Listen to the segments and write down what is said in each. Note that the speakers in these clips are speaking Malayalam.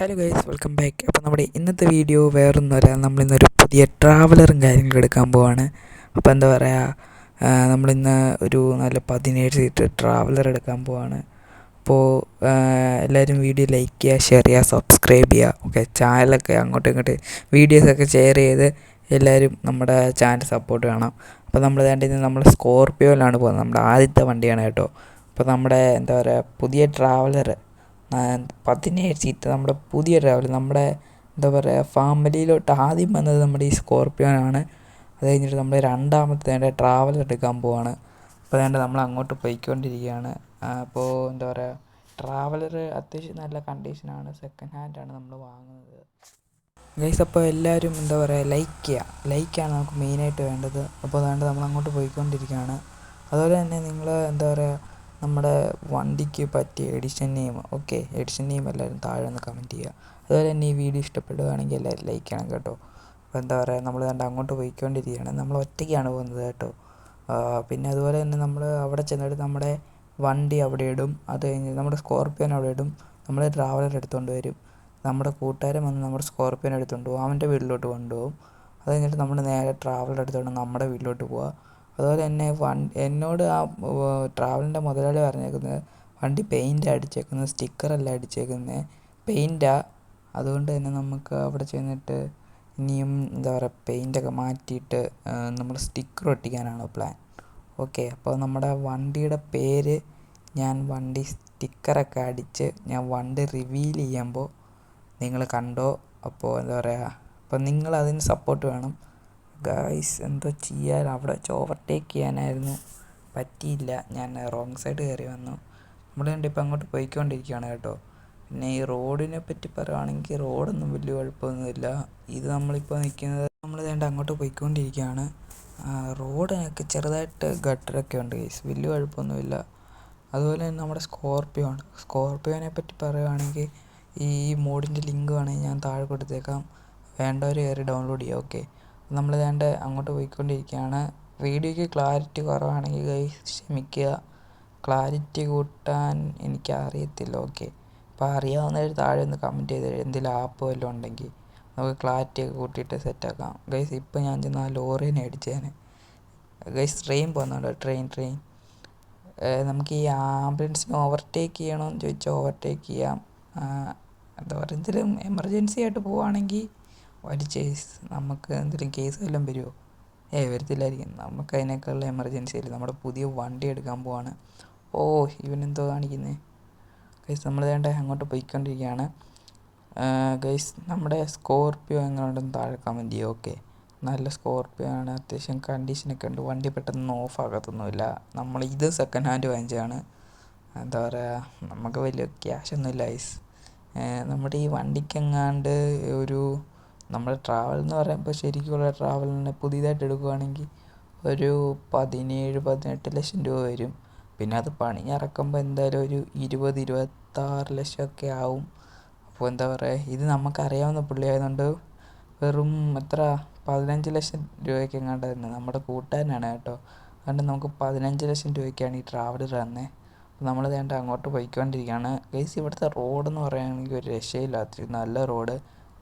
ഹലോ ഗൈസ് വെൽക്കം ബാക്ക് അപ്പോൾ നമ്മുടെ ഇന്നത്തെ വീഡിയോ വേറൊന്നുമല്ല നമ്മളിന്നൊരു പുതിയ ട്രാവലറും കാര്യങ്ങളും എടുക്കാൻ പോവാണ്. അപ്പോൾ എന്താ പറയുക നമ്മളിന്ന് ഒരു നല്ല പതിനേഴ് സീറ്റ് ട്രാവലർ എടുക്കാൻ പോവാണ്. അപ്പോൾ എല്ലാവരും വീഡിയോ ലൈക്ക് ചെയ്യുക ഷെയർ ചെയ്യുക സബ്സ്ക്രൈബ് ചെയ്യുക. ഓക്കെ ചാനലൊക്കെ അങ്ങോട്ടും ഇങ്ങോട്ട് വീഡിയോസൊക്കെ ഷെയർ ചെയ്ത് എല്ലാവരും നമ്മുടെ ചാനൽ സപ്പോർട്ട് വേണം. അപ്പോൾ നമ്മൾ വേണ്ടത് നമ്മൾ സ്കോർപ്പിയോയിലാണ് പോകുന്നത്. നമ്മുടെ ആദ്യത്തെ വണ്ടിയാണ് കേട്ടോ. അപ്പോൾ നമ്മുടെ എന്താ പറയുക പുതിയ ട്രാവലർ പതിനേഴ് സീറ്റ് നമ്മുടെ പുതിയ ട്രാവലർ നമ്മുടെ എന്താ പറയുക ഫാമിലിയിലോട്ട് ആദ്യം വന്നത് നമ്മുടെ ഈ സ്കോർപ്പിയോനാണ് അത് കഴിഞ്ഞിട്ട് നമ്മൾ രണ്ടാമത്തെ ട്രാവലർ എടുക്കാൻ പോവാണ്. അപ്പോൾ അതുകൊണ്ട് നമ്മൾ അങ്ങോട്ട് പോയിക്കൊണ്ടിരിക്കുകയാണ്. അപ്പോൾ എന്താ പറയുക ട്രാവലർ അത്യാവശ്യം നല്ല കണ്ടീഷനാണ് സെക്കൻഡ് ഹാൻഡാണ് നമ്മൾ വാങ്ങുന്നത്. ഗൈസ് അപ്പോൾ എല്ലാവരും എന്താ പറയുക ലൈക്ക് ചെയ്യുക ലൈക്കാണ് നമുക്ക് മെയിനായിട്ട് വേണ്ടത്. അപ്പോൾ അതുകൊണ്ട് നമ്മൾ അങ്ങോട്ട് പോയിക്കൊണ്ടിരിക്കുകയാണ്. അതുപോലെ തന്നെ നിങ്ങൾ എന്താ പറയുക നമ്മുടെ വണ്ടിക്ക് പറ്റിയ edition name okay edition name എല്ലാവരും താഴെ ഒന്ന് കമന്റ് ചെയ്യുക. അതുപോലെ തന്നെ ഈ വീഡിയോ ഇഷ്ടപ്പെടുകയാണെങ്കിൽ എല്ലാവരും ലൈക്ക് ചെയ്യണം കേട്ടോ. അപ്പോൾ എന്താ പറയുക നമ്മൾ കണ്ട് അങ്ങോട്ട് പോയിക്കൊണ്ടിരിക്കുകയാണ്. നമ്മൾ ഒറ്റയ്ക്കാണ് പോകുന്നത് കേട്ടോ. പിന്നെ അതുപോലെ തന്നെ നമ്മൾ അവിടെ ചെന്നിട്ട് നമ്മുടെ വണ്ടി അവിടെ ഇടും. അത് കഴിഞ്ഞ് നമ്മുടെ സ്കോർപ്പിയോൻ അവിടെ ഇടും. നമ്മൾ ട്രാവലർ എടുത്തുകൊണ്ട് വരും. നമ്മുടെ കൂട്ടുകാരൻ വന്ന് നമ്മുടെ സ്കോർപ്പിയോൻ എടുത്തുകൊണ്ട് പോകും അവന്റെ വീട്ടിലോട്ട് കൊണ്ടുപോകും അത് കഴിഞ്ഞിട്ട് നമ്മൾ നേരെ ട്രാവലർ എടുത്തുകൊണ്ട് നമ്മുടെ വീട്ടിലോട്ട് പോവുക അതുപോലെ തന്നെ എന്നോട് ആ ട്രാവലിന്റെ മുതലാളി പറഞ്ഞേക്കുന്നത് വണ്ടി പെയിന്റ് അടിച്ചേക്കുന്നത് സ്റ്റിക്കറല്ല അടിച്ചേക്കുന്നത് പെയിന്റാണ് അതുകൊണ്ട് തന്നെ നമുക്ക് അവിടെ ചെന്നിട്ട് ഇനിയും എന്താ പറയുക പെയിന്റൊക്കെ മാറ്റിയിട്ട് നമ്മൾ സ്റ്റിക്കർ ഒട്ടിക്കാനാണ് പ്ലാൻ ഓക്കെ അപ്പോൾ നമ്മുടെ വണ്ടിയുടെ പേര് ഞാൻ വണ്ടി സ്റ്റിക്കറൊക്കെ അടിച്ച് ഞാൻ വണ്ടി റിവീൽ ചെയ്യുമ്പോൾ നിങ്ങൾ കണ്ടോ? അപ്പോൾ എന്താ പറയുക അപ്പോൾ നിങ്ങൾ അതിന് സപ്പോർട്ട് വേണം. ഗായ്സ് എന്തോ ചെയ്യാൻ? അവിടെ ഓവർടേക്ക് ചെയ്യാനായിരുന്നു. പറ്റിയില്ല. ഞാൻ റോങ് സൈഡ് കയറി വന്നു. നമ്മൾ കണ്ടിപ്പോൾ അങ്ങോട്ട് പോയിക്കൊണ്ടിരിക്കുകയാണ് കേട്ടോ. പിന്നെ ഈ റോഡിനെ പറ്റി പറയുകയാണെങ്കിൽ റോഡൊന്നും വലിയ കുഴപ്പമൊന്നുമില്ല. ഇത് നമ്മളിപ്പോൾ നിൽക്കുന്നത് നമ്മൾ വേണ്ട അങ്ങോട്ട് പോയിക്കൊണ്ടിരിക്കുകയാണ്. റോഡിനൊക്കെ ചെറുതായിട്ട് ഗട്ടറൊക്കെ ഉണ്ട് ഗൈസ് വലിയ കുഴപ്പമൊന്നുമില്ല. അതുപോലെ തന്നെ നമ്മുടെ സ്കോർപ്പിയോ ആണ്. സ്കോർപ്പിയോനെ പറ്റി പറയുകയാണെങ്കിൽ ഈ മോഡിന്റെ ലിങ്ക് വേണമെങ്കിൽ ഞാൻ താഴെ കൊടുത്തേക്കാം. വേണ്ടവർ കയറി ഡൗൺലോഡ് ചെയ്യാം ഓക്കെ നമ്മൾ വേണ്ട അങ്ങോട്ട് പോയിക്കൊണ്ടിരിക്കുകയാണ് വീഡിയോയ്ക്ക് ക്ലാരിറ്റി കുറവാണെങ്കിൽ ഗൈസ് ക്ഷമിക്കുക ക്ലാരിറ്റി കൂട്ടാൻ എനിക്ക് അറിയത്തില്ല ഓക്കെ അപ്പോൾ അറിയാവുന്നവർ താഴെ ഒന്ന് കമന്റ് ചെയ്ത് എന്തെങ്കിലും ആപ്പ് വല്ലതും ഉണ്ടെങ്കിൽ നമുക്ക് ക്ലാരിറ്റി ഒക്കെ കൂട്ടിയിട്ട് സെറ്റാക്കാം ഗൈസ് ഇപ്പോൾ ഞാൻ ചെന്ന് ആ ലോറിനെ അടിച്ചേനെ. ഗൈസ് ട്രെയിൻ പോകുന്നുണ്ടോ ട്രെയിൻ ട്രെയിൻ നമുക്ക് ഈ ആംബുലൻസിനെ ഓവർടേക്ക് ചെയ്യണമെന്ന് ചോദിച്ചാൽ ഓവർടേക്ക് ചെയ്യാം. എന്താ പറയുക എന്തെങ്കിലും എമർജൻസി ആയിട്ട് പോവുകയാണെങ്കിൽ വലിച്ച് നമുക്ക് എന്തെങ്കിലും കേസ് വല്ലതും വരുമോ ഏയ് വരത്തില്ലായിരിക്കും. നമുക്ക് അതിനേക്കാളും അല്ലേ? നമ്മുടെ പുതിയ വണ്ടി എടുക്കാൻ പോവാണ്. ഓ ഇവനെന്തോ കാണിക്കുന്നത് ഗൈസ് നമ്മൾ വേണ്ട അങ്ങോട്ട് പോയിക്കൊണ്ടിരിക്കുകയാണ്. ഗൈസ് നമ്മുടെ സ്കോർപ്പിയോ എങ്ങനെയുണ്ടെന്ന് താഴെ കമന്റ് ചെയ്യുക ഓക്കെ നല്ല സ്കോർപ്പിയോ ആണ്. അത്യാവശ്യം കണ്ടീഷനൊക്കെ ഉണ്ട്. വണ്ടി പെട്ടെന്ന് ഓഫ് ആകത്തൊന്നുമില്ല. നമ്മൾ ഇത് സെക്കൻഡ് ഹാൻഡ് വാങ്ങിച്ചതാണ്. എന്താ പറയുക നമുക്ക് വലിയ ക്യാഷ് ഒന്നുമില്ല ഐസ് നമ്മുടെ ഈ വണ്ടിക്കെങ്ങാണ്ട് ഒരു നമ്മുടെ ട്രാവൽ എന്ന് പറയുമ്പോൾ ശരിക്കുള്ള ട്രാവലിന് പുതിയതായിട്ട് എടുക്കുകയാണെങ്കിൽ ഒരു പതിനേഴ് പതിനെട്ട് ലക്ഷം രൂപ വരും. പിന്നെ അത് പണിഞ്ഞിറക്കുമ്പോൾ എന്തായാലും ഒരു ഇരുപത് ഇരുപത്താറ് ലക്ഷമൊക്കെ ആവും. അപ്പോൾ എന്താ പറയുക ഇത് നമുക്കറിയാവുന്ന പുള്ളി ആയതുകൊണ്ട് വെറും എത്ര പതിനഞ്ച് ലക്ഷം രൂപയ്ക്ക് എങ്ങാണ്ടായിരുന്നു നമ്മുടെ കൂട്ടുകാരനാണ് കേട്ടോ. അതുകൊണ്ട് നമുക്ക് പതിനഞ്ച് ലക്ഷം രൂപയ്ക്കാണ് ഈ ട്രാവലർ തന്നെ അപ്പോൾ നമ്മൾ വേണ്ട അങ്ങോട്ട് പോയിക്കൊണ്ടിരിക്കുകയാണ്. ഗൈസ് ഇവിടുത്തെ റോഡെന്ന് പറയുകയാണെങ്കിൽ ഒരു രക്ഷയില്ലാത്ത നല്ല റോഡ്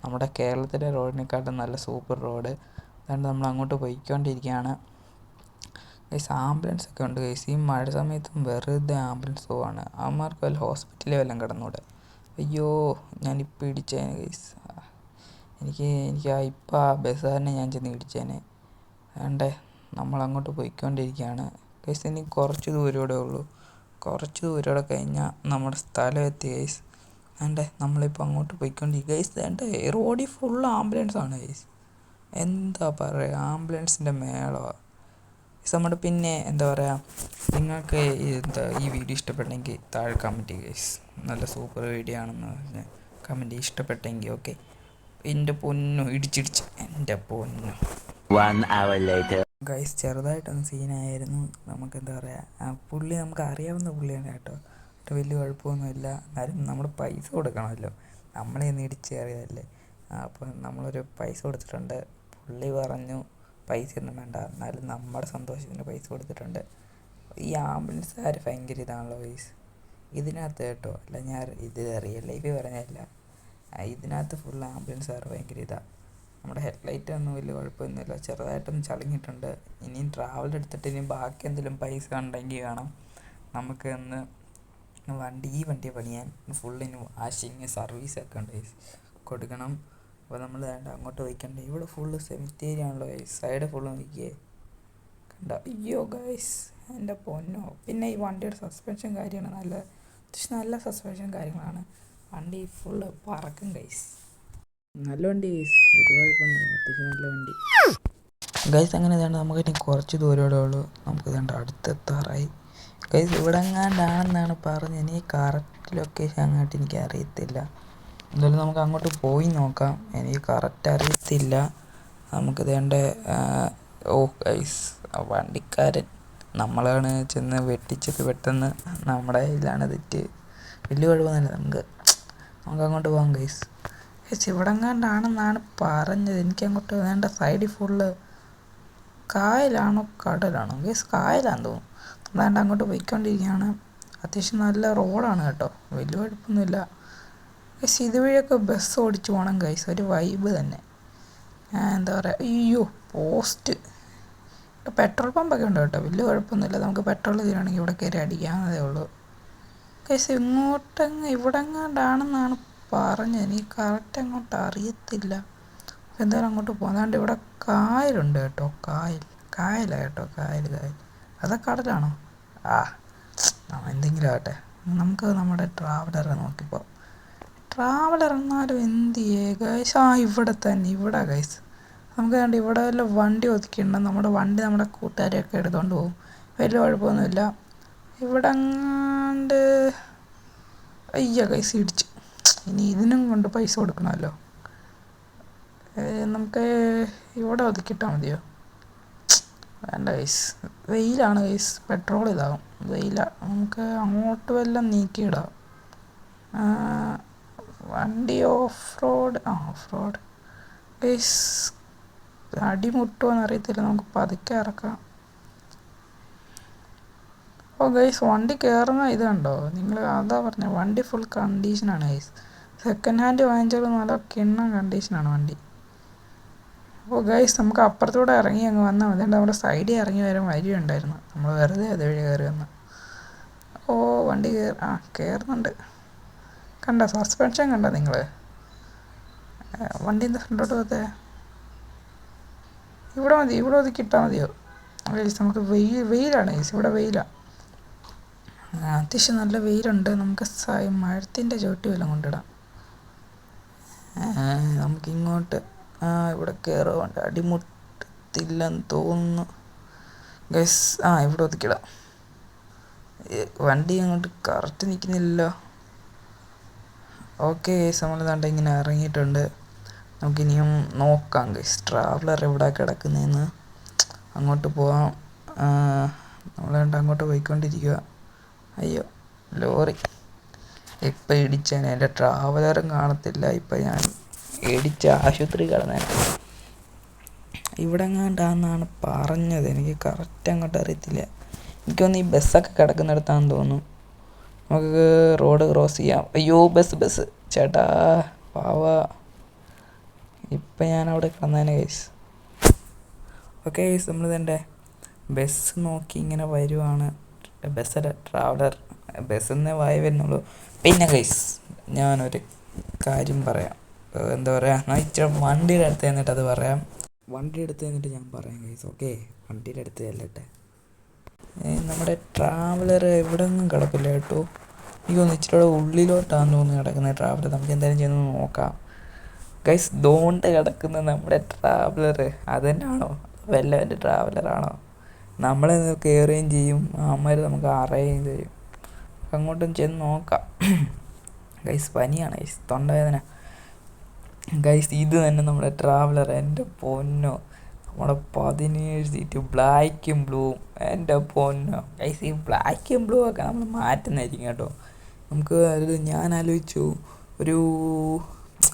നമ്മുടെ കേരളത്തിലെ റോഡിനെക്കാട്ടും നല്ല സൂപ്പർ റോഡ്. അതുകൊണ്ട് നമ്മൾ അങ്ങോട്ട് പോയിക്കൊണ്ടിരിക്കുകയാണ്. ഗൈസ് ആംബുലൻസ് ഒക്കെ ഉണ്ട് ഗൈസ് ഈ മഴ സമയത്തും വെറുതെ ആംബുലൻസ് പോവാണ്. അവന്മാർക്ക് വല്ല ഹോസ്പിറ്റലിൽ വല്ലതും കിടന്നൂടെ? അയ്യോ ഞാനിപ്പോൾ ഇടിച്ചേനെ ഗൈസ് എനിക്ക് എനിക്ക് ആ ഇപ്പം ആ ബസ്സുകാരനെ ഞാൻ ചെന്ന് ഇടിച്ചേനെ. വേണ്ടേ നമ്മൾ അങ്ങോട്ട് പോയിക്കൊണ്ടിരിക്കുകയാണ്. ഗൈസ് ഇനി കുറച്ച് ദൂരമൂടെ ഉള്ളൂ. കുറച്ച് ദൂരമൂടെ കഴിഞ്ഞാൽ നമ്മുടെ സ്ഥലം എത്തി ഗൈസ് വേണ്ടേ നമ്മളിപ്പോൾ അങ്ങോട്ട് പോയിക്കൊണ്ടിരിക്കുക ഗൈസ് വേണ്ടേ റോഡിൽ ഫുൾ ആംബുലൻസ് ആണ് ഗൈസ്. എന്താ പറയുക ആംബുലൻസിന്റെ മേളമാണ് നമ്മുടെ പിന്നെ എന്താ പറയുക നിങ്ങൾക്ക് എന്താ ഈ വീഡിയോ ഇഷ്ടപ്പെട്ടെങ്കിൽ താഴെ കമന്റ് ചെയ്യുക ഗൈസ്. നല്ല സൂപ്പർ വീഡിയോ ആണെന്ന് പറഞ്ഞ് കമന്റ് ഇഷ്ടപ്പെട്ടെങ്കിൽ ഓക്കെ എന്റെ പൊന്നു ഇടിച്ചിടിച്ച്. എന്റെ പൊന്നു. ഗൈസ് ചെറുതായിട്ടൊന്ന് സീനായിരുന്നു നമുക്ക് എന്താ പറയുക പുള്ളി നമുക്ക് അറിയാവുന്ന പുള്ളിയാണ് കേട്ടോ. വലിയ കുഴപ്പമൊന്നുമില്ല. എന്നാലും നമ്മൾ പൈസ കൊടുക്കണമല്ലോ. നമ്മളെ ഒന്ന് ഇടിച്ച് കയറിയതല്ലേ അപ്പോൾ നമ്മളൊരു പൈസ കൊടുത്തിട്ടുണ്ട്. പുള്ളി പറഞ്ഞു പൈസ ഒന്നും വേണ്ട. എന്നാലും നമ്മുടെ സന്തോഷത്തിന് പൈസ കൊടുത്തിട്ടുണ്ട്. ഈ ആംബുലൻസുകാർ ഭയങ്കര ഇതാണല്ലോ വൈസ് ഇതിനകത്ത് കേട്ടോ അല്ല ഞാൻ ഇത് റിയൽ ലൈഫിൽ പറഞ്ഞതല്ല. ഇതിനകത്ത് ഫുൾ ആംബുലൻസ് ആറ് ഭയങ്കര ഇതാണ് നമ്മുടെ ഹെഡ് ലൈറ്റ് ഒന്നും വലിയ കുഴപ്പമൊന്നുമില്ല. ചെറുതായിട്ടൊന്ന് ചളിങ്ങിയിട്ടുണ്ട്. ഇനിയും ട്രാവൽ എടുത്തിട്ട് ഇനി ബാക്കി എന്തെങ്കിലും പൈസ ഉണ്ടെങ്കിൽ വേണം. നമുക്ക് ഒന്ന് വണ്ടി ഈ വണ്ടി പണിയാൻ ഫുള്ളിന് വാഷിങ് സർവീസൊക്കെ ഉണ്ട് guys. കൊടുക്കണം. അപ്പോൾ നമ്മൾ വേണ്ട അങ്ങോട്ട് വയ്ക്കണ്ടേ ഇവിടെ ഫുള്ള് സെമിത്തേരി ആണല്ലോ സൈഡ് ഫുള്ള് നോക്കിയേ കണ്ട? അയ്യോ ഗൈസ് എന്റെ പൊന്നോ. പിന്നെ ഈ വണ്ടിയുടെ സസ്പെൻഷൻ കാര്യമാണ് നല്ല അത്യാവശ്യം നല്ല സസ്പെൻഷൻ കാര്യങ്ങളാണ്. വണ്ടി ഫുള്ള് പറക്കും ഗൈസ് നല്ല വണ്ടി ഗൈസ് ഒരു കുഴപ്പമൊന്നുമില്ല. അത്യാവശ്യം നല്ല വണ്ടി. ഗൈസ് അങ്ങനെ വേണ്ട നമുക്ക് ഇനി കുറച്ച് ദൂരമേ ഉള്ളൂ. നമുക്ക് വേണ്ട അടുത്തെത്താറായി. ഗൈസ് ഇവിടെ എങ്ങാണ്ടാണെന്നാണ് പറഞ്ഞത്. ഇനി കറക്റ്റ് ലൊക്കേഷൻ അങ്ങോട്ട് എനിക്ക് അറിയത്തില്ല. എന്തായാലും നമുക്ക് അങ്ങോട്ട് പോയി നോക്കാം. എനിക്ക് കറക്റ്റ് അറിയത്തില്ല. നമുക്ക് വേണ്ട ഓ ഗൈസ് വണ്ടിക്കാരൻ നമ്മളാണ് ചെന്ന് വെട്ടിച്ചത് പെട്ടെന്ന് നമ്മുടെ കയ്യിലാണ് തെറ്റ്. വലിയ കുഴപ്പമൊന്നുമില്ല. നമുക്ക് നമുക്ക് അങ്ങോട്ട് പോകാം ഗൈസ് ഗൈസ് ഇവിടെ എങ്ങാണ്ടാണെന്നാണ് പറഞ്ഞത്. എനിക്ക് അങ്ങോട്ട് വേണ്ട സൈഡിൽ ഫുള്ള് കായലാണോ കടലാണോ? ഗൈസ് കായലാന്ന് തോന്നുന്നു. നമ്മളാണ്ട് അങ്ങോട്ട് പോയിക്കൊണ്ടിരിക്കുകയാണ്. അത്യാവശ്യം നല്ല റോഡാണ് കേട്ടോ. വലിയ കുഴപ്പമൊന്നുമില്ല. ഗൈസ് ഇതുവഴിയൊക്കെ ബസ് ഓടിച്ച് പോകണം ഗൈസ് ഒരു വൈബ് തന്നെ. എന്താ പറയുക അയ്യോ പോസ്റ്റ് പെട്രോൾ പമ്പൊക്കെ ഉണ്ട് കേട്ടോ. വലിയ കുഴപ്പമൊന്നുമില്ല. നമുക്ക് പെട്രോൾ തീരുവാണെങ്കിൽ ഇവിടെ കയറി അടിക്കാവുന്നതേ ഉള്ളൂ. ഗൈസ് ഇങ്ങോട്ടങ്ങ് ഇവിടെ എങ്ങാണ്ടാണെന്നാണ് പറഞ്ഞത്. എനിക്ക് കറക്റ്റ് അങ്ങോട്ട് അറിയത്തില്ല. എന്തായാലും അങ്ങോട്ട് പോകുന്നതുകൊണ്ട് ഇവിടെ കായലുണ്ട് കേട്ടോ. കായൽ. കായലാണ് കേട്ടോ. കായൽ കായൽ. അതൊക്കെ കടലാണോ? ആ എന്തെങ്കിലും ആകട്ടെ നമുക്ക് നമ്മുടെ ട്രാവലറെ നോക്കിപ്പോ ട്രാവലർ എന്നാലും എന്ത് ഗൈസ് ആ ഇവിടെ തന്നെ ഇവിടെ ഗൈസ് നമുക്ക് കണ്ട് ഇവിടെ വല്ല വണ്ടി ഒതുക്കിയിട്ടുണ്ട്. നമ്മുടെ വണ്ടി നമ്മുടെ കൂട്ടുകാരെയൊക്കെ എടുത്തുകൊണ്ട് പോകും വലിയ കുഴപ്പമൊന്നുമില്ല. ഇവിടെ അങ്ങാണ്ട് അയ്യ ഗൈസ് ഇടിച്ചു. ഇനി ഇതിനും കൊണ്ട് പൈസ കൊടുക്കണമല്ലോ. നമുക്ക് ഇവിടെ ഒതുക്കിയിട്ടാൽ മതിയോ? വേണ്ട ഗൈസ് വെയിലാണ് ഗൈസ് പെട്രോൾ ഇതാകും വെയിലാണ് നമുക്ക് അങ്ങോട്ട് വല്ലതും നീക്കിയിടാം. വണ്ടി ഓഫ് റോഡ് ആ ഓഫ് റോഡ് ഗൈസ് അടിമുട്ടുമോന്ന് അറിയത്തില്ല. നമുക്ക് പതുക്കെ ഇറക്കാം. ഓ ഗൈസ് വണ്ടി കയറുന്ന ഇത് കണ്ടോ? നിങ്ങൾ അതാ പറഞ്ഞത് വണ്ടി ഫുൾ കണ്ടീഷനാണ് ഗൈസ് സെക്കൻഡ് ഹാൻഡ് വാങ്ങിച്ചാലും നല്ല കിണ്ണം കണ്ടീഷനാണ് വണ്ടി. അപ്പോൾ ഗൈസ് നമുക്ക് അപ്പുറത്തൂടെ ഇറങ്ങി അങ്ങ് വന്നാൽ മതി. നമ്മുടെ സൈഡിൽ ഇറങ്ങി വരാൻ വഴിയുണ്ടായിരുന്നു. നമ്മൾ വെറുതെ അതുവഴി കയറി വന്ന്. ഓ വണ്ടി കയറി ആ കയറുന്നുണ്ട്. കണ്ട സസ്പെൻഷൻ കണ്ട നിങ്ങൾ വണ്ടി എന്താ ഫ്രണ്ടോട്ട് പോകത്തെ? ഇവിടെ മതി ഇവിടെ ഒതുക്കി ഇട്ടാൽ മതിയോ? ഗൈസ് നമുക്ക് വെയിൽ വെയിലാണ് ഗൈസ് ഇവിടെ വെയിലാണ് അത്യാവശ്യം നല്ല വെയിലുണ്ട്. നമുക്ക് മഴത്തിന്റെ ചോട്ടി വല്ലതും കൊണ്ടിടാം. നമുക്ക് നമുക്കിങ്ങോട്ട് ആ ഇവിടെ കയറുകൊണ്ട് അടിമുട്ടത്തില്ലെന്ന് തോന്നുന്നു. ഗൈസ് ആ ഇവിടെ ഒതുക്കിട. വണ്ടി അങ്ങോട്ട് കറക്റ്റ് നിൽക്കുന്നില്ല ഓക്കെ ഗൈസ് നമ്മൾ ദാണ്ട് ഇങ്ങനെ ഇറങ്ങിയിട്ടുണ്ട്. നമുക്കിനിയും നോക്കാം ഗൈസ് ട്രാവലർ എവിടെ കിടക്കുന്നതെന്ന് അങ്ങോട്ട് പോവാം. നമ്മൾ കണ്ട് അങ്ങോട്ട് പോയിക്കൊണ്ടിരിക്കുക അയ്യോ ലോറി. ഇപ്പം ഇടിച്ചാൽ എന്റെ ട്രാവലറും കാണത്തില്ല. ഇപ്പം ഞാൻ ഇടിച്ച് ആശുപത്രി കടന്നേ ഇവിടെ എങ്ങാണ്ടാന്നാണ് പറഞ്ഞത്. എനിക്ക് കറക്റ്റ് അങ്ങോട്ട് അറിയത്തില്ല. എനിക്കൊന്ന് ഈ ബസ്സൊക്കെ കിടക്കുന്നിടത്താന്ന് തോന്നുന്നു. നമുക്ക് റോഡ് ക്രോസ് ചെയ്യാം. അയ്യോ ബസ് ബസ്. ചേട്ടാ പാവ. ഇപ്പം ഞാൻ അവിടെ കിടന്നേനെ കേസ് ഓക്കെ കേസ് നമ്മൾ തന്നെ ബസ് നോക്കി ഇങ്ങനെ വരുവാണ്. ബസ്സല്ല ട്രാവലർ. ബസ്സിൽ നിന്ന് വായി വരുന്നുള്ളൂ. പിന്നെ കൈസ് ഞാനൊരു കാര്യം പറയാം. എന്താ പറയുക ഞാൻ ഇച്ചിരി വണ്ടിയുടെ അടുത്ത് നിന്നിട്ട് അത് പറയാം. വണ്ടിയുടെ അടുത്ത് നിന്നിട്ട് ഞാൻ പറയാം ഗൈസ് ഓക്കെ വണ്ടിയുടെ അടുത്ത് ചെല്ലട്ടെ. നമ്മുടെ ട്രാവലർ എവിടെ കിടപ്പില്ല കേട്ടോ. എനിക്ക് തോന്നുന്നു ഇച്ചിരി കൂടെ ഉള്ളിലോട്ടാന്ന് തോന്നുന്നു കിടക്കുന്നത് ട്രാവലർ നമുക്ക് എന്തായാലും ചെന്ന് നോക്കാം. ഗൈസ് ദോണ്ട് കിടക്കുന്ന നമ്മുടെ ട്രാവലർ അത് തന്നെയാണോ വല്ലവന്റെ ട്രാവലറാണോ നമ്മളെ കയറുകയും ചെയ്യും. അമ്മമാർ നമുക്ക് അറിയുകയും ചെയ്യും. അങ്ങോട്ടും ചെന്ന് നോക്കാം. ഗൈസ് പനിയാണ്. ഗൈസ് തൊണ്ടവേദന. ഗൈസ് ഇത് തന്നെ നമ്മുടെ ട്രാവലർ എന്റെ പൊന്നോ. നമ്മുടെ പതിനേഴ് സീറ്റ് ബ്ലാക്കും ബ്ലൂവും എന്റെ പൊന്നോ. ഗൈസ് ഈ ബ്ലാക്കും ബ്ലൂ ഒക്കെ നമ്മൾ മാറ്റുന്നതായിരിക്കും കേട്ടോ. നമുക്ക് അത് ഞാൻ ആലോചിച്ചു. ഒരു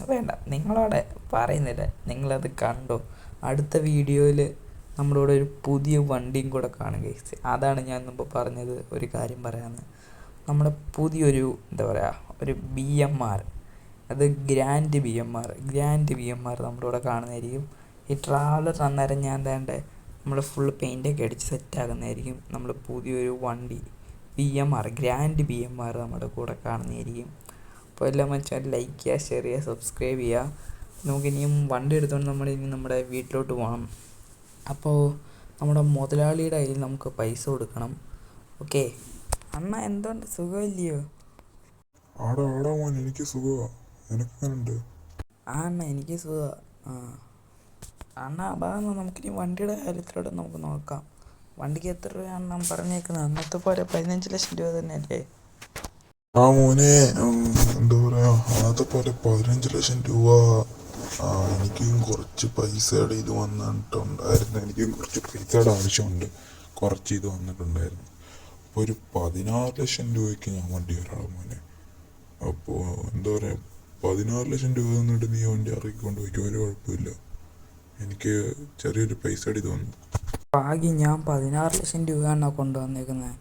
വേണ്ട നിങ്ങളവിടെ പറയുന്നില്ല. നിങ്ങളത് കണ്ടോ. അടുത്ത വീഡിയോയിൽ നമ്മളോട് ഒരു പുതിയ വണ്ടിയും കൂടെ കാണും ഗൈസ് അതാണ് ഞാൻ മുമ്പ് പറഞ്ഞത് ഒരു കാര്യം പറയാമെന്ന് നമ്മുടെ പുതിയൊരു എന്താ പറയുക ഒരു ബി എം ആർ അത് grand B M R grand B M R നമ്മുടെ ഇവിടെ കാണുന്നതായിരിക്കും. ഈ ട്രാവലർ അന്നേരം ഞാൻ വേണ്ട നമ്മൾ ഫുൾ പെയിന്റൊക്കെ അടിച്ച് സെറ്റാക്കുന്നതായിരിക്കും നമ്മൾ പുതിയൊരു വണ്ടി B M R grand B M R നമ്മുടെ കൂടെ കാണുന്നതായിരിക്കും. അപ്പോൾ എല്ലാം വെച്ചാൽ ലൈക്ക് ചെയ്യുക ഷെയർ ചെയ്യുക സബ്സ്ക്രൈബ് ചെയ്യുക. നമുക്കിനിയും വണ്ടി എടുത്തുകൊണ്ട് നമ്മൾ ഇനി നമ്മുടെ വീട്ടിലോട്ട് പോകണം അപ്പോൾ നമ്മുടെ മുതലാളിയുടെ കയ്യിൽ നമുക്ക് പൈസ കൊടുക്കണം. ഓക്കെ അമ്മ എന്തുകൊണ്ട് സുഖമില്ലയോ? ആടാ ആടാ മോൻ എനിക്ക് സുഖമാ നിനക്കെങ്ങനുണ്ട് ആ അണ്ണ എനിക്ക് സുഖ ആ. അണ്ണ അതാണ് നമുക്കിനി വണ്ടിയുടെ കാര്യത്തിലൂടെ നമുക്ക് നോക്കാം. വണ്ടിക്ക് എത്ര രൂപയാണ് പറഞ്ഞേക്കുന്നത് അന്നത്തെ പോലെ പതിനഞ്ച് ലക്ഷം രൂപ തന്നെയല്ലേ? ആ മോനെ എന്താ പറയാ അന്നത്തെ പോലെ പതിനഞ്ച് ലക്ഷം രൂപ ആ എനിക്കും കുറച്ച് പൈസയുടെ ഇത് വന്നിട്ടുണ്ടായിരുന്നു. എനിക്കും കുറച്ച് പൈസയുടെ ആവശ്യമുണ്ട്. കുറച്ച് ഇത് വന്നിട്ടുണ്ടായിരുന്നു. അപ്പോൾ ഒരു പതിനാറ് ലക്ഷം രൂപയ്ക്ക് ഞാൻ വണ്ടി വരാം മോനെ. അപ്പോൾ എന്താ പറയാ പതിനാറ് ലക്ഷം രൂപ തന്നിട്ട് നീ വണ്ടി ഇറക്കിക്കൊണ്ട് പോയിക്കോ ഒരു കുഴപ്പമില്ല. എനിക്ക് ചെറിയൊരു പൈസ അടി തോന്നുന്നു. ഭാഗ്യം ഞാൻ പതിനാറ് ലക്ഷം രൂപയാണ് കൊണ്ടുവന്നേക്കുന്നത്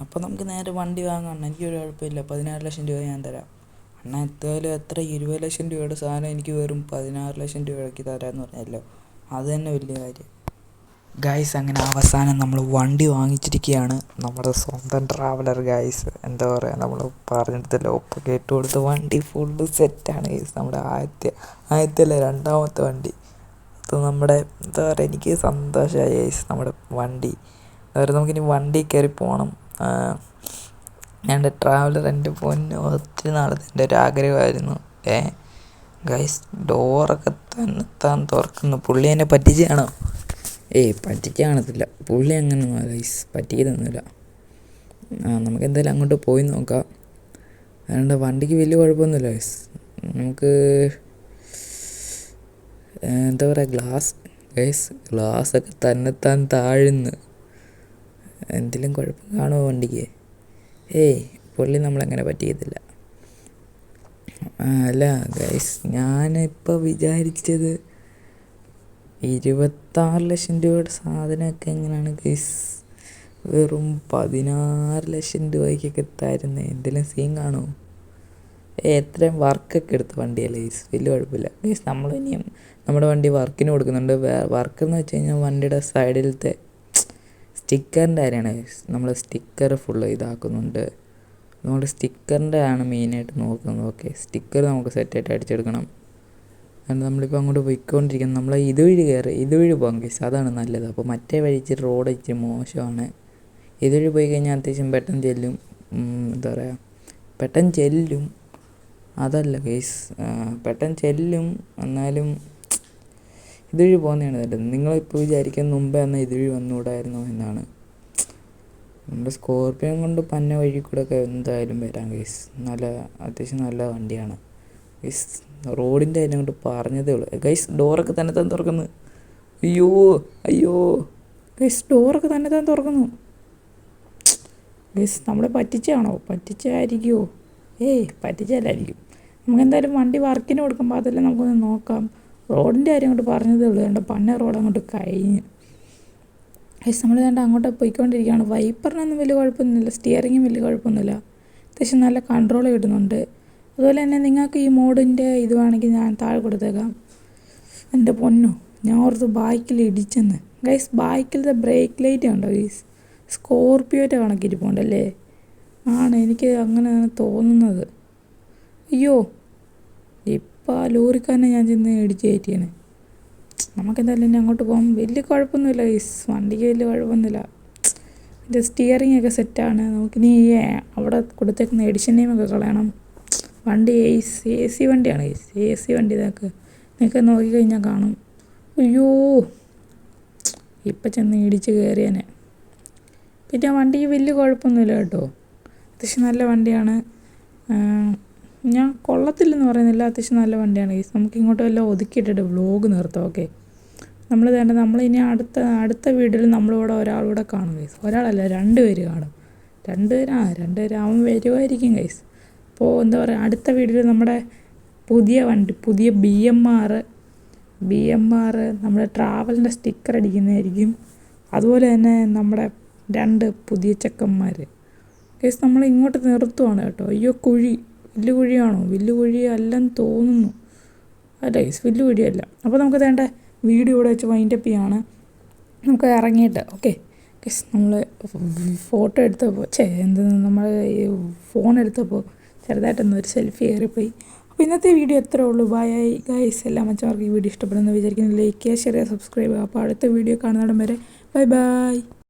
അപ്പോൾ നമുക്ക് നേരെ വണ്ടി വാങ്ങണം എനിക്കൊരു കുഴപ്പമില്ല. പതിനാറ് ലക്ഷം രൂപ ഞാൻ തരാം. അണ്ണ എന്തായാലും എത്ര? ഇരുപത് ലക്ഷം രൂപയുടെ സാധനം എനിക്ക് വെറും പതിനാറ് ലക്ഷം രൂപയ്ക്ക് തരാമെന്ന് പറഞ്ഞല്ലോ. അത് തന്നെ വലിയ കാര്യം. ഗൈസ് അങ്ങനെ അവസാനം നമ്മൾ വണ്ടി വാങ്ങിച്ചിരിക്കുകയാണ് നമ്മുടെ സ്വന്തം ട്രാവലർ ഗായ്സ് എന്താ പറയുക നമ്മൾ പറഞ്ഞിടത്തല്ലോ ഒപ്പ് കേട്ട് കൊടുത്ത് വണ്ടി ഫുള്ള് സെറ്റാണ് ഗൈസ് നമ്മുടെ ആദ്യത്തെ ആദ്യത്തെ രണ്ടാമത്തെ വണ്ടി. അത് നമ്മുടെ എന്താ പറയുക എനിക്ക് സന്തോഷമായി ഗൈസ് നമ്മുടെ വണ്ടി. അതായത് നമുക്കിനി വണ്ടി കയറി പോകണം ഞാൻ ട്രാവലർ എന്റെ പൊന്ന് ഒത്തിരി നാളത്തെ എന്റെ ഒരു ആഗ്രഹമായിരുന്നു. ഏ ഗൈസ് ഡോറൊക്കെ തന്നെ താൻ തുറക്കുന്നു. പുള്ളി എന്നെ പറ്റിച്ചാണോ ഏയ് പറ്റിക്കാൻ കാണത്തില്ല. പുള്ളി അങ്ങനെയൊന്നും ഗൈസ് പറ്റിയതൊന്നുമില്ല. ആ നമുക്ക് എന്തായാലും അങ്ങോട്ട് പോയി നോക്കാം. അതുകൊണ്ട് വണ്ടിക്ക് വലിയ കുഴപ്പമൊന്നുമില്ല ഗൈസ് നമുക്ക് എന്താ പറയുക ഗ്ലാസ് ഗൈസ് ഗ്ലാസ്സൊക്കെ താൻ താഴ്ന്ന്. എന്തെങ്കിലും കുഴപ്പം കാണുമോ വണ്ടിക്ക്? ഏയ് പുള്ളി നമ്മളങ്ങനെ പറ്റിയതില്ല. അല്ല ഗൈസ് ഞാനിപ്പോൾ വിചാരിച്ചത് ഇരുപത്താറ് ലക്ഷം രൂപയുടെ സാധനമൊക്കെ എങ്ങനെയാണ് ഗൈസ് വെറും പതിനാറ് ലക്ഷം രൂപയ്ക്കൊക്കെ തരുന്നത് എന്തെങ്കിലും സീൻ കാണുമോ? ഏ എത്രയും വർക്കൊക്കെ എടുത്ത വണ്ടിയല്ലേ ഗൈസ് വലിയ കുഴപ്പമില്ല. ഗൈസ് നമ്മൾ ഇനിയും നമ്മുടെ വണ്ടി വർക്കിന് കൊടുക്കുന്നുണ്ട്. വർക്ക് എന്ന് വെച്ച് കഴിഞ്ഞാൽ വണ്ടിയുടെ സൈഡിലത്തെ സ്റ്റിക്കറിന്റെ കാര്യമാണ് നമ്മൾ സ്റ്റിക്കർ ഫുള്ള് ഇതാക്കുന്നുണ്ട്. നമ്മൾ സ്റ്റിക്കറിന്റെ ആണ് മെയിനായിട്ട് നോക്കുന്നത്. ഓക്കെ സ്റ്റിക്കർ നമുക്ക് സെറ്റായിട്ട് അടിച്ചെടുക്കണം. കാരണം നമ്മളിപ്പോൾ അങ്ങോട്ട് പോയിക്കൊണ്ടിരിക്കുന്നത് നമ്മൾ ഇതുവഴി കയറി ഇതുവഴി പോകാം ഗൈസ് അതാണ് നല്ലത്. അപ്പോൾ മറ്റേ വഴി ഇച്ചിരി റോഡ് ഇച്ചിരി മോശമാണ്. ഇതുവഴി പോയി കഴിഞ്ഞാൽ അത്യാവശ്യം പെട്ടെന്ന് ചെല്ലും. എന്താ പറയുക പെട്ടെന്ന് ചെല്ലും. അതല്ല ഗൈസ് പെട്ടെന്ന് ചെല്ലും. എന്നാലും ഇതുവഴി പോകുന്നതാണ് നല്ലത്. നിങ്ങളിപ്പോൾ വിചാരിക്കാൻ മുമ്പേ എന്നാൽ ഇതുവഴി വന്നുകൂടായിരുന്നു എന്നാണ്. നമ്മുടെ സ്കോർപ്പിയോ കൊണ്ട് പന്ന വഴി കൂടെ ഒക്കെ എന്തായാലും വരാം ഗൈസ് നല്ല അത്യാവശ്യം നല്ല വണ്ടിയാണ്. ഗൈസ് റോഡിന്റെ അതിനെ കൊണ്ട് പറഞ്ഞതേ ഉള്ളൂ. ഗൈസ് ഡോറൊക്കെ തന്നെ തന്നെ തുറക്കുന്നു. അയ്യോ അയ്യോ. ഗൈസ് ഡോറൊക്കെ തന്നെ തന്നെ തുറക്കുന്നു. ഗൈസ് നമ്മളെ പറ്റിച്ചാണോ? പറ്റിച്ചായിരിക്കുമോ ഏയ് പറ്റിച്ചല്ലായിരിക്കും. നമുക്ക് എന്തായാലും വണ്ടി വർക്കിന് കൊടുക്കുമ്പോൾ അതെല്ലാം നമുക്കൊന്ന് നോക്കാം. റോഡിന്റെ കാര്യം അങ്ങോട്ട് പറഞ്ഞതേ ഉള്ളൂ. എന്റെ പന്ന റോഡ് അങ്ങോട്ട് കഴിഞ്ഞ്. ഗൈസ് നമ്മൾ വേണ്ട അങ്ങോട്ട് പോയിക്കൊണ്ടിരിക്കുകയാണ്. വൈപ്പറിനൊന്നും വലിയ കുഴപ്പമൊന്നുമില്ല. സ്റ്റിയറിങ്ങും വലിയ കുഴപ്പമൊന്നുമില്ല. അത്യാവശ്യം നല്ല കൺട്രോൾ കിട്ടുന്നുണ്ട്. അതുപോലെ തന്നെ നിങ്ങൾക്ക് ഈ മോഡിന്റെ ഇത് വേണമെങ്കിൽ ഞാൻ താഴെ കൊടുത്തേക്കാം. എന്റെ പൊന്നോ ഞാൻ ഓർത്ത് ബൈക്കിൽ ഇടിച്ചെന്ന്. ഗൈസ് ബൈക്കിലത്തെ ബ്രേക്ക് ലൈറ്റ് ഉണ്ടോ ഗൈസ് സ്കോർപ്പിയോന്റെ കണക്കിരിപ്പുണ്ടല്ലേ ആണ് എനിക്ക് അങ്ങനെയാണ് തോന്നുന്നത്. അയ്യോ ഇപ്പം ആ ലോറിക്കാരനെ ഞാൻ ചെന്ന് ഇടിച്ച് കയറ്റിയാണ് നമുക്കെന്തായാലും ഇനി അങ്ങോട്ട് പോകാം വലിയ കുഴപ്പമൊന്നുമില്ല ഗൈസ് വണ്ടിക്ക് വലിയ കുഴപ്പമൊന്നുമില്ല. ഇതിന്റെ സ്റ്റിയറിംഗ് ഒക്കെ സെറ്റാണ് നമുക്കിനി അവിടെ കൊടുത്തേക്കുന്ന എഡിഷൻ നെയിമൊക്കെ കളയണം. വണ്ടി എ സി എ സി വണ്ടിയാണ്? എ സി എ സി വണ്ടി ഇതാക്ക്. നിങ്ങൾക്ക് നോക്കിക്കഴിഞ്ഞാൽ കാണും. അയ്യോ! ഇപ്പം ചെന്ന് ഇടിച്ച് കയറിയനെ പിന്നെ ആ വണ്ടിക്ക് വലിയ കുഴപ്പമൊന്നുമില്ല കേട്ടോ. അത്യാവശ്യം നല്ല വണ്ടിയാണ്. ഞാൻ കൊള്ളത്തില്ലെന്ന് പറയുന്നില്ല. അത്യാവശ്യം നല്ല വണ്ടിയാണ്. ഗൈസ് നമുക്ക് ഇങ്ങോട്ട് വല്ല ഒതുക്കിയിട്ടിട്ട് വ്ലോഗ് നിർത്താം ഓക്കെ നമ്മൾ വേണ്ട നമ്മളിനി അടുത്ത അടുത്ത വീട്ടിൽ നമ്മളിവിടെ ഒരാളൂടെ കാണും ഗൈസ് ഒരാളല്ല രണ്ട് പേര് കാണും. രണ്ട് പേര് രണ്ട് പേര് അവൻ വരുമായിരിക്കും ഗൈസ് അപ്പോൾ എന്താ പറയുക അടുത്ത വീഡിയോയിൽ നമ്മുടെ പുതിയ വണ്ടി പുതിയ B M R B M R നമ്മുടെ ട്രാവലിന്റെ സ്റ്റിക്കർ അടിക്കുന്നതായിരിക്കും. അതുപോലെ തന്നെ നമ്മുടെ രണ്ട് പുതിയ ചെക്കന്മാർ കേസ് നമ്മൾ ഇങ്ങോട്ട് നിർത്തുവാണ് കേട്ടോ. അയ്യോ കുഴി. വില്ല് കുഴിയാണോ? വില്ല് കുഴി അല്ലെന്ന് തോന്നുന്നു. അല്ല കേസ് വില്ല് കുഴിയല്ല. അപ്പോൾ നമുക്ക് വേണ്ട വീഡിയോ ഇവിടെ വെച്ച് വൈൻഡ് അപ്പ് ചെയ്യാണ്. നമുക്ക് ഇറങ്ങിയിട്ട് ഓക്കെ കേസ് നമ്മൾ ഫോട്ടോ എടുത്തപ്പോൾ ചേ എന്ത് നമ്മൾ ഫോൺ എടുത്തപ്പോൾ ചെറുതായിട്ടൊന്ന് ഒരു സെൽഫി കയറിപ്പോയി. അപ്പോൾ ഇന്നത്തെ വീഡിയോ എത്ര ഉള്ളൂ. ബായായി ഗൈസ് എല്ലാ മച്ചമാർക്ക് ഈ വീഡിയോ ഇഷ്ടപ്പെടുന്നു വിചാരിക്കുന്നു. ലൈക്ക് ചെയ്യുക ഷെയർ ചെയ്യുക സബ്സ്ക്രൈബ് ചെയ്യുക അപ്പോൾ അടുത്ത വീഡിയോ കാണുന്നിടം വരെ. Bye bye